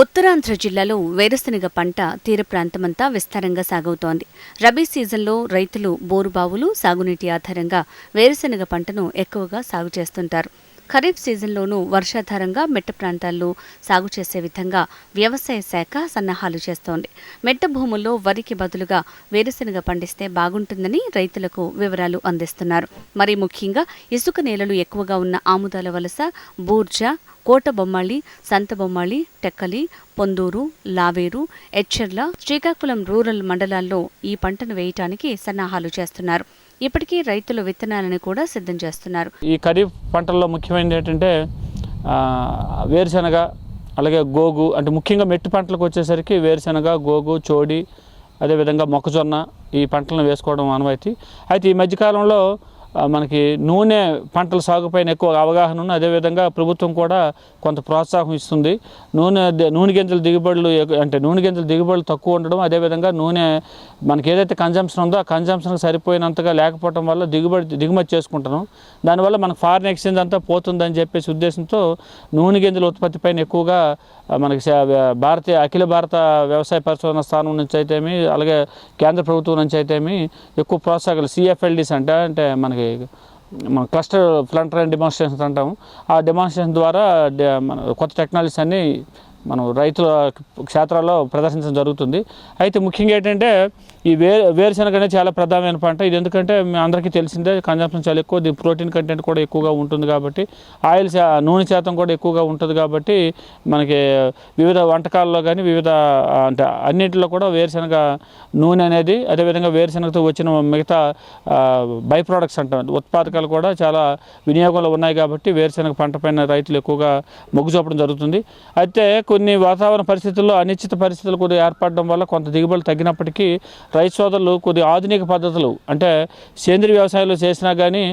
ఉత్తరాంధ్ర జిల్లాలో వేరుశనగ పంట తీర ప్రాంతమంతా విస్తారంగా సాగవుతోంది. రబీ సీజన్లో రైతులు బోరుబావులు సాగునీటి ఆధారంగా వేరుశనగ పంటను ఎక్కువగా సాగు చేస్తుంటారు. ఖరీఫ్ సీజన్లోనూ వర్షాధారంగా మెట్ట ప్రాంతాల్లో సాగు చేసే విధంగా వ్యవసాయ శాఖ సన్నాహాలు చేస్తోంది. మెట్ట భూముల్లో వరికి బదులుగా వేరుశెనగ పండిస్తే బాగుంటుందని రైతులకు వివరాలు అందిస్తున్నారు. మరి ముఖ్యంగా ఇసుక నేలలు ఎక్కువగా ఉన్న ఆముదాల వలస బూర్జా సంత బొమ్మాళి టెక్కలి పొందూరు లావేరు ఎచ్చెర్ల శ్రీకాకుళం రూరల్ మండలాల్లో ఈ పంటను వేయటానికి సన్నాహాలు చేస్తున్నారు. ఇప్పటికీ రైతులు విత్తనాలను కూడా సిద్ధం చేస్తున్నారు. ఈ ఖరీఫ్ పంటల్లో ముఖ్యమైనది ఏంటంటే వేరుశెనగ వేరుశనగ అలాగే గోగు అంటే ముఖ్యంగా మెట్టు పంటలకు వచ్చేసరికి వేరుశనగ గోగు చోడి అదేవిధంగా మొక్కజొన్న ఈ పంటలను వేసుకోవడం ఆనవాయితీ. అయితే ఈ మధ్యకాలంలో మనకి నూనె పంటల సాగుపైన ఎక్కువ అవగాహన ఉన్న అదేవిధంగా ప్రభుత్వం కూడా కొంత ప్రోత్సాహం ఇస్తుంది. నూనె నూనె గింజల దిగుబడులు అంటే నూనె గింజల దిగుబడులు తక్కువ ఉండడం అదేవిధంగా నూనె మనకి ఏదైతే కన్జంప్షన్ ఉందో ఆ కన్జంప్షన్కి సరిపోయినంతగా లేకపోవడం వల్ల దిగుబడి దిగుమతి చేసుకుంటున్నాం దానివల్ల మనకు ఫారిన్ ఎక్స్చేంజ్ అంతా పోతుందని చెప్పేసి ఉద్దేశంతో నూనె గింజల ఉత్పత్తి పైన ఎక్కువగా మనకి భారతీయ అఖిల భారత వ్యవసాయ పరిశోధన స్థానం నుంచి అయితేమి అలాగే కేంద్ర ప్రభుత్వం నుంచి అయితేమి ఎక్కువ ప్రోత్సాహాలు సిఎఫ్ఎల్డీస్ అంటే అంటే మనకి మన క్లస్టర్ ఫ్లంటర్ అండ్ డెమాన్స్ట్రేషన్స్ అంటాము. ఆ డెమాన్స్ట్రేషన్ ద్వారా మన కొత్త టెక్నాలజీస్ అన్ని మనం రైతుల క్షేత్రాల్లో ప్రదర్శించడం జరుగుతుంది. అయితే ముఖ్యంగా ఏంటంటే ఈ వే వేరుశనగ అనేది చాలా ప్రధానమైన పంట. ఇది ఎందుకంటే మీ అందరికీ తెలిసిందే కన్జంప్షన్ చాలా ఎక్కువ దీని ప్రోటీన్ కంటెంట్ కూడా ఎక్కువగా ఉంటుంది కాబట్టి ఆయిల్ నూనె శాతం కూడా ఎక్కువగా ఉంటుంది కాబట్టి మనకి వివిధ వంటకాల్లో కానీ వివిధ అంటే అన్నింటిలో కూడా వేరుశనగ నూనె అనేది అదేవిధంగా వేరుశనగతో వచ్చిన మిగతా బై ప్రోడక్ట్స్ అంటాం. ఉత్పాదకాలు కూడా చాలా వినియోగంలో ఉన్నాయి కాబట్టి వేరుశనగ పంట పైన రైతులు ఎక్కువగా మొగ్గు చూపడం జరుగుతుంది. అయితే కొన్ని వాతావరణ పరిస్థితుల్లో అనిశ్చిత పరిస్థితులు కొద్దిగా ఏర్పడడం వల్ల కొంత దిగుబడులు తగ్గినప్పటికీ రైతు సోదరులు కొద్ది ఆధునిక పద్ధతులు అంటే సేంద్రియ వ్యవసాయంలో చేసినా కానీ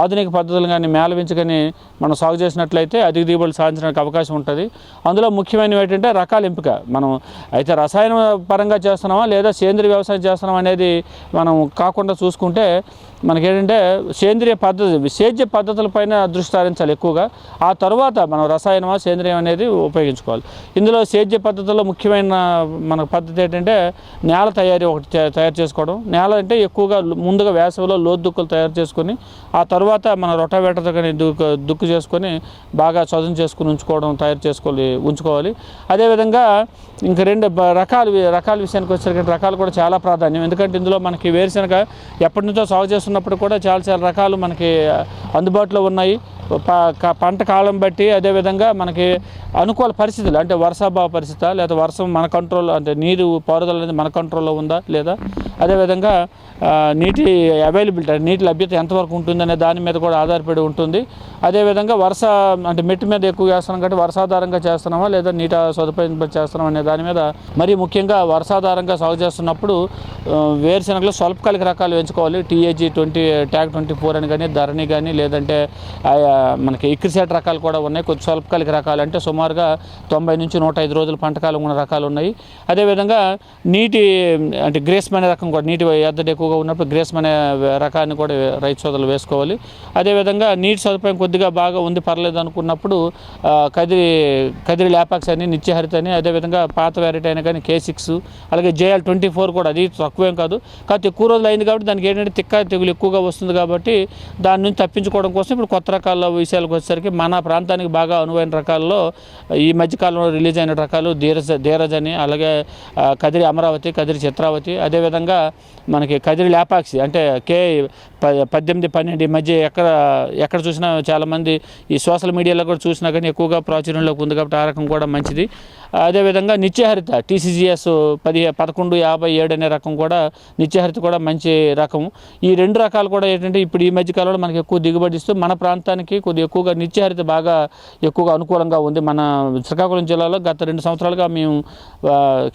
ఆధునిక పద్ధతులు కానీ మేళవించుకొని మనం సాగు చేసినట్లయితే అధిక దిగుబడులు సాధించడానికి అవకాశం ఉంటుంది. అందులో ముఖ్యమైనవి ఏంటంటే రకాల ఎంపిక. మనం అయితే రసాయన పరంగా చేస్తున్నామా లేదా సేంద్రియ వ్యవసాయం చేస్తున్నాం అనేది మనం కాకుండా చూసుకుంటే మనకేంటంటే సేంద్రియ పద్ధతి సేద్య పద్ధతులపైన దృష్టి సారించాలి ఎక్కువగా. ఆ తర్వాత మనం రసాయనమా సేంద్రియం అనేది ఉపయోగించుకోవాలి. ఇందులో సేద్య పద్ధతుల్లో ముఖ్యమైన మన పద్ధతి ఏంటంటే నేల తయారీ ఒకటి తయారు చేసుకోవడం. నేల అంటే ఎక్కువగా ముందుగా వేసవిలో లోతు దుక్కులు తయారు చేసుకొని ఆ తర్వాత మన రొటావేటర్తో కానీ దుక్కు దుక్కు చేసుకొని బాగా చదును చేసుకుని ఉంచుకోవడం తయారు చేసుకోవాలి ఉంచుకోవాలి. అదేవిధంగా ఇంక రెండు రకాలు రకాల విషయానికి వచ్చేసరికి రకాలు కూడా చాలా ప్రాధాన్యం. ఎందుకంటే ఇందులో మనకి వేరుశనగ ఎప్పటి నుంచో సాగు చేస్తున్నప్పుడు కూడా చాలా చాలా రకాలు మనకి అందుబాటులో ఉన్నాయి. పంట కాలం బట్టి అదేవిధంగా మనకి అనుకూల పరిస్థితులు అంటే వర్షాభావ పరిస్థితి లేదా వర్షం మన కంట్రోల్ అంటే నీరు పారుదల అనేది మన కంట్రోల్లో ఉందా లేదా? అదేవిధంగా నీటి అవైలబిలిటీ నీటి లభ్యత ఎంతవరకు ఉంటుందనే దాని మీద కూడా ఆధారపడి ఉంటుంది. అదేవిధంగా వర్ష అంటే మెట్టు మీద ఎక్కువ చేస్తున్నాం కాబట్టి వర్షాధారంగా చేస్తున్నామా లేదా నీటి సదుపాయం చేస్తున్నాం అనే దాని మీద మరీ ముఖ్యంగా వర్షాధారంగా సాగు చేస్తున్నప్పుడు వేరుశనగలు స్వల్పకాలిక రకాలు ఎంచుకోవాలి TAG twenty TAG twenty four అని కానీ ధరణి కానీ లేదంటే మనకి ఇక్రిసెట్ రకాలు కూడా ఉన్నాయి. కొద్ది స్వల్పకాలిక రకాలు అంటే సుమారుగా తొంభై నుంచి నూట ఐదు రోజుల పంటకాలం ఉన్న రకాలు ఉన్నాయి. అదేవిధంగా నీటి అంటే గ్రేస్మ్ అనే రకం కూడా నీటి ఎద్దడి ఎక్కువగా ఉన్నప్పుడు గ్రేస్మ్ అనే రకాన్ని కూడా రైతు సోదరులు వేసుకోవాలి. అదేవిధంగా నీటి సదుపాయం కొద్దిగా బాగా ఉంది పర్లేదు అనుకున్నప్పుడు కదిరి కదిరి ల్యాపాక్స్ అని నిత్యహరిత అని అదేవిధంగా పాత వెరైటీ అయినా కానీ కే సిక్స్ అలాగే జేఎల్ ట్వంటీ ఫోర్ కూడా అది తక్కువేం కాదు. కాకపోతే ఎక్కువ రోజులు అయింది కాబట్టి దానికి ఏంటంటే తిక్క తెగులు ఎక్కువగా వస్తుంది కాబట్టి దాని నుంచి తప్పించుకోవడం కోసం ఇప్పుడు కొత్త రకాల విషయాలకు వచ్చేసరికి మన ప్రాంతానికి బాగా అనువైన రకాల్లో ఈ మధ్యకాలంలో రిలీజ్ అయిన రకాలు ధీరజ ధీరజ్ అని అలాగే కదిరి అమరావతి కదిరి చిత్రావతి అదేవిధంగా మనకి కదిరి లేపాక్షి అంటే కే ప- పద్దెనిమిది పన్నెండు ఈ మధ్య ఎక్కడ ఎక్కడ చూసినా చాలామంది ఈ సోషల్ మీడియాలో కూడా చూసినా కానీ ఎక్కువగా ప్రాచుర్యంలోకి ఉంది కాబట్టి ఆ రకం కూడా మంచిది. అదేవిధంగా నిత్యహరిత టీసీజీఎస్ పది పదకొండు యాభై ఏడు అనే రకం కూడా నిత్యహరిత కూడా మంచి రకం. ఈ రెండు రకాలు కూడా ఏంటంటే ఇప్పుడు ఈ మధ్యకాలంలో మనకి ఎక్కువ దిగుబడి ఇస్తూ మన ప్రాంతానికి కొద్దిగా ఎక్కువగా నిత్యహరిత బాగా ఎక్కువగా అనుకూలంగా ఉంది. మన శ్రీకాకుళం జిల్లాలో గత రెండు సంవత్సరాలుగా మేము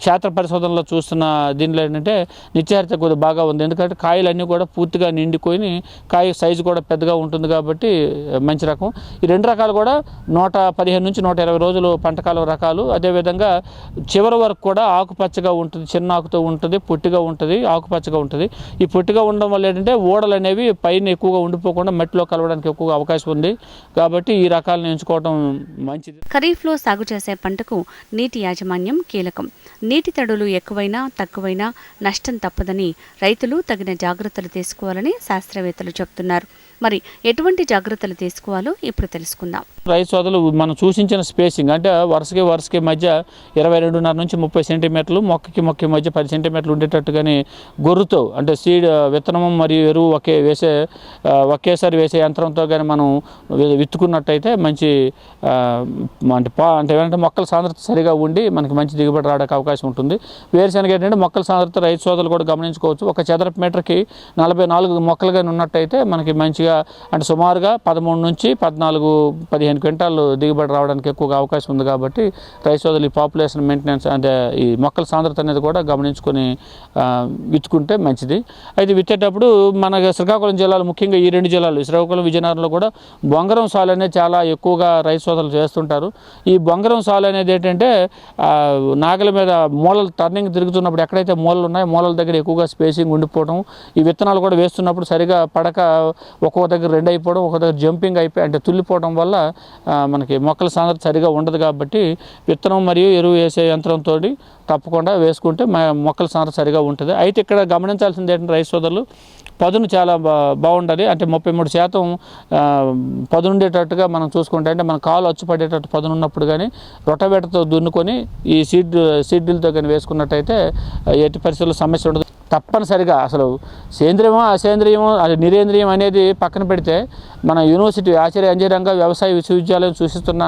క్షేత్ర పరిశోధనలో చూస్తున్న దీనిలో ఏంటంటే నిత్యహరిత కొద్దిగా బాగా ఉంది. ఎందుకంటే కాయలు అన్నీ కూడా పూర్తిగా నిండిపోయి కాయ సైజు కూడా పెద్దగా ఉంటుంది కాబట్టి మంచి రకం. ఈ రెండు రకాలు కూడా నూట పదిహేను నుంచి నూట ఇరవై రోజులు పంటకాలం రకాలు. అదేవిధంగా అదేవిధంగా చివరి వరకు కూడా ఆకుపచ్చగా ఉంటుంది. చిన్న ఆకుతో ఉంటుంది పొట్టిగా ఉంటుంది ఆకుపచ్చగా ఉంటుంది. ఈ పొట్టిగా ఉండడం వల్ల ఏంటంటే ఓడలు అనేవి పైన ఎక్కువగా ఉండిపోకుండా మట్టిలో కలవడానికి ఎక్కువగా అవకాశం ఉంది. కాబట్టి ఈ రకాలను ఎంచుకోవడం మంచిది. ఖరీఫ్లో సాగు చేసే పంటకు నీటి యాజమాన్యం కీలకం. నీటి తడులు ఎక్కువైనా తక్కువైనా నష్టం తప్పదని రైతులు తగిన జాగ్రత్తలు తీసుకోవాలని శాస్త్రవేత్తలు చెబుతున్నారు మరి ఎటువంటి జాగ్రత్తలు తీసుకోవాలో ఇప్పుడు తెలుసుకుందాం. రైతు సోదరులు మనం సూచించిన స్పేసింగ్ అంటే వరుసకి వరుసకి మధ్య ఇరవై రెండున్నర నుంచి ముప్పై సెంటీమీటర్లు మొక్కకి మొక్కకి మధ్య పది సెంటీమీటర్లు ఉండేటట్టుగాని గొర్రుతో అంటే సీడ్ విత్తనం మరియు ఎరువు ఒకే వేసే ఒకేసారి వేసే యంత్రంతో కానీ మనం విత్తుకున్నట్టయితే మంచి అంటే పా అంటే ఏంటంటే మొక్కల సాంద్రత సరిగా ఉండి మనకి మంచి దిగుబడి రావడానికి అవకాశం ఉంటుంది. వేరుశనగ ఏంటంటే మొక్కల సాంద్రత రైతు సోదరులు కూడా గమనించుకోవచ్చు. ఒక చదరపు మీటర్కి నలభై నాలుగు మొక్కలుగా ఉన్నట్టయితే మనకి మంచిగా అంటే సుమారుగా పదమూడు నుంచి పద్నాలుగు పదిహేను క్వింటాలు దిగుబడి రావడానికి ఎక్కువగా అవకాశం ఉంది కాబట్టి రైతు సోదరులు ఈ పాపులేషన్ మెయింటెనెన్స్ అంటే ఈ మొక్కల సాంద్రత అనేది కూడా గమనించుకొని విత్తుకుంటే మంచిది. అయితే విత్తేటప్పుడు మన శ్రీకాకుళం జిల్లాలో ముఖ్యంగా ఈ రెండు జిల్లాలు శ్రీకాకుళం విజయనగరంలో కూడా బొంగరం సాలు అనేది చాలా ఎక్కువగా రైతు సోదరులు చేస్తుంటారు. ఈ బొంగరం సాలు అనేది ఏంటంటే నాగల మీద మూలలు టర్నింగ్ తిరుగుతున్నప్పుడు ఎక్కడైతే మూలలు ఉన్నాయో మూలల దగ్గర ఎక్కువగా స్పేసింగ్ ఉండిపోవడం ఈ విత్తనాలు కూడా వేస్తున్నప్పుడు సరిగా పడక ఒక్కొక్క దగ్గర రెండు అయిపోవడం ఒక దగ్గర జంపింగ్ అయిపోయి అంటే తుల్లిపోవడం వల్ల మనకి మొక్కల సాంద్రత సరిగా ఉండదు కాబట్టి విత్తనం మరియు ఎరువు వేసే యంత్రంతో తప్పకుండా వేసుకుంటే మొక్కల సాంద్రత సరిగా ఉంటుంది. అయితే ఇక్కడ గమనించాల్సింది ఏంటంటే రైతు సోదరులు పదును చాలా బా అంటే ముప్పై మూడు శాతం పదునుండేటట్టుగా మనం చూసుకుంటే అంటే మన కాలు అచ్చుపడేటట్టు పదును ఉన్నప్పుడు కానీ రొటవేటతో దున్నుకొని ఈ సీడ్ సీడ్లతో కానీ వేసుకున్నట్టయితే ఎట్టి పరిస్థితుల్లో సమస్య ఉండదు. తప్పనిసరిగా అసలు సేంద్రియమో అసేంద్రియమో అది నిరేంద్రియం అనేది పక్కన పెడితే మన యూనివర్సిటీ ఆచార్య అంజరంగ వ్యవసాయ విశ్వవిద్యాలయం సూచిస్తున్న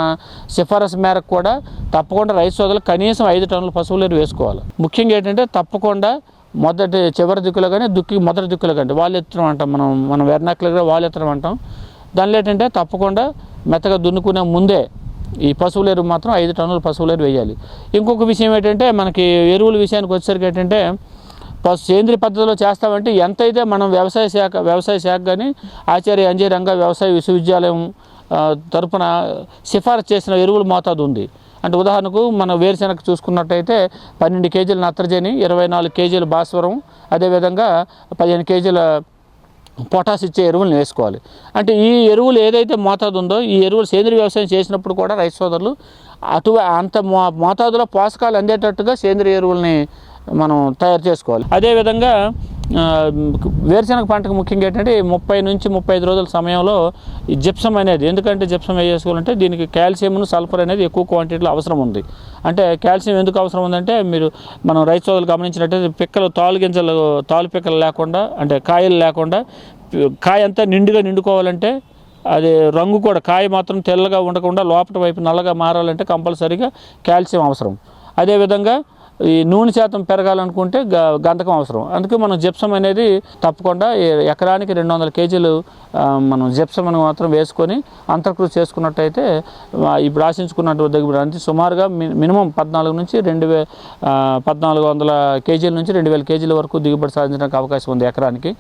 సిఫారసు మేరకు కూడా తప్పకుండా రైతు సోదరులు కనీసం ఐదు టన్నుల పశువులు వేసుకోవాలి. ముఖ్యంగా ఏంటంటే తప్పకుండా మొదటి చివరి దిక్కులో కానీ దుక్కి మొదటి దిక్కులో కానీ వాళ్ళు ఎత్తడం అంటాం మనం మనం వెర్నాకులుగా వాళ్ళు ఎత్తడం అంటాం. దానిలో ఏంటంటే తప్పకుండా మెత్తగా దున్నుకునే ముందే ఈ పశువుల ఎరువు మాత్రం ఐదు టన్నుల పశువుల ఎరువు వేయాలి. ఇంకొక విషయం ఏంటంటే మనకి ఎరువుల విషయానికి వచ్చేసరికి ఏంటంటే పశు సేంద్రియ పద్ధతిలో చేస్తామంటే ఎంతైతే మనం వ్యవసాయ శాఖ వ్యవసాయ శాఖ కానీ ఆచార్య అంజయ్ రంగ వ్యవసాయ విశ్వవిద్యాలయం తరపున సిఫారసు చేసిన ఎరువుల మోతాదు ఉంది. అంటే ఉదాహరణకు మనం వేరుశెనగ చూసుకున్నట్టయితే పన్నెండు కేజీల నత్రజని ఇరవై నాలుగు కేజీల భాస్వరం అదేవిధంగా పదిహేను కేజీల పొటాస్ ఇచ్చే ఎరువులను వేసుకోవాలి. అంటే ఈ ఎరువులు ఏదైతే మోతాదు ఉందో ఈ ఎరువులు సేంద్రియ వ్యవసాయం చేసినప్పుడు కూడా రైతు సోదరులు అటు అంత మో మోతాదులో పోషకాలు అందేటట్టుగా సేంద్రియ ఎరువుల్ని మనం తయారు చేసుకోవాలి. అదేవిధంగా వేరుశనగ పంటకు ముఖ్యంగా ఏంటంటే ఈ ముప్పై నుంచి ముప్పై ఐదు రోజుల సమయంలో ఈ జిప్సం అనేది ఎందుకంటే జిప్సం వేసుకోవాలంటే దీనికి కాల్షియంను సల్ఫర్ అనేది ఎక్కువ క్వాంటిటీలో అవసరం ఉంది. అంటే కాల్షియం ఎందుకు అవసరం ఉందంటే మీరు మనం రైతు సోదరులు గమనించినట్టయితే పిక్కలు తాలు గింజలు తాలు పిక్కలు లేకుండా అంటే కాయలు లేకుండా కాయ అంతా నిండుగా నిండుకోవాలంటే అది రంగు కూడా కాయ మాత్రం తెల్లగా ఉండకుండా లోపల వైపు నల్లగా మారాలంటే కంపల్సరీగా కాల్షియం అవసరం. అదేవిధంగా ఈ నూనె శాతం పెరగాలనుకుంటే గ- గంధకం అవసరం. అందుకే మనం జిప్సం అనేది తప్పకుండా ఎకరానికి రెండు వందల కేజీలు మనం జిప్సం అని మాత్రం వేసుకొని అంతర్కృతి చేసుకున్నట్టయితే ఇప్పుడు ఆశించుకున్నట్టు దగ్గర అంటే సుమారుగా మి- మినిమం పద్నాలుగు నుంచి రెండు వే పద్నాలుగు వందల కేజీల నుంచి రెండు వేల కేజీల వరకు దిగుబడి సాధించడానికి అవకాశం ఉంది ఎకరానికి.